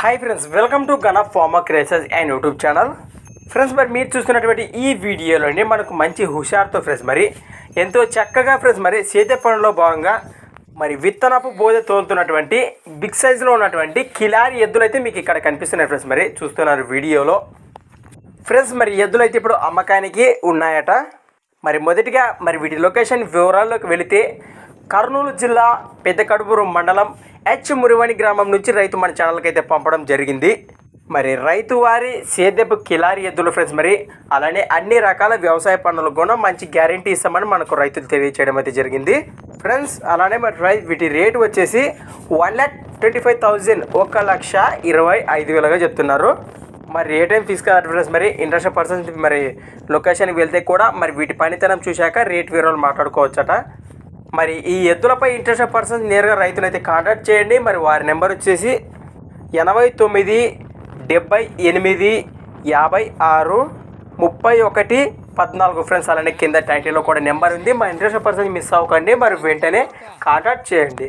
Hi friends welcome to gun of farmer క్రేసెస్ and YouTube channel friends మరి మీరు చూస్తున్నటువంటి ఈ వీడియోలోని మనకు మంచి హుషారుతో ఫ్రెండ్స్ మరి ఎంతో చక్కగా ఫ్రెండ్స్ మరి సేద్య పనుల్లో భాగంగా మరి విత్తనపు బోధ తోలుతున్నటువంటి బిగ్ సైజులో ఉన్నటువంటి కిలారి ఎద్దులు అయితే మీకు ఇక్కడ కనిపిస్తున్నాయి ఫ్రెండ్స్ మరి చూస్తున్నారు వీడియోలో. ఫ్రెండ్స్ మరి ఎద్దులు అయితే ఇప్పుడు అమ్మకానికి ఉన్నాయట. మరి మొదటిగా మరి వీటి లొకేషన్ వివరాల్లోకి వెళితే కర్నూలు జిల్లా పెద్దకడుపురు మండలం హెచ్ మురివని గ్రామం నుంచి రైతు మన ఛానల్కి అయితే పంపడం జరిగింది. మరి రైతు వారి సేద్యపు కిలారి ఎద్దులు ఫ్రెండ్స్ మరి అలానే అన్ని రకాల వ్యవసాయ పనులకు కూడా మంచి గ్యారంటీ ఇస్తామని మనకు రైతులు తెలియచేయడం అయితే జరిగింది. ఫ్రెండ్స్ అలానే మరి రై వీటి రేటు వచ్చేసి one lakh twenty five thousand ఒక లక్ష ఇరవై ఐదు వేలుగా చెప్తున్నారు. మరి రేట్ ఏం తీసుకున్నారు ఫ్రెండ్స్ మరి ఇంట్రెస్ట్ పర్సన్స్ మరి లొకేషన్కి వెళ్తే కూడా మరి వీటి పనితనం చూశాక రేట్ వివరాలు మాట్లాడుకోవచ్చట. మరి ఈ ఎద్దులపై ఇంట్రెస్ట్ పర్సన్స్ నేరుగా రైతులు అయితే కాంటాక్ట్ చేయండి. మరి వారి నెంబర్ వచ్చేసి ఎనభై తొమ్మిది డెబ్బై ఎనిమిది యాభై ఆరు ముప్పై ఒకటి పద్నాలుగు. ఫ్రెండ్స్ అలానే కింద టైటిల్లో కూడా నెంబర్ ఉంది. మా ఇంట్రెస్ట్ పర్సన్ మిస్ అవ్వకండి. మరి వెంటనే కాంటాక్ట్ చేయండి.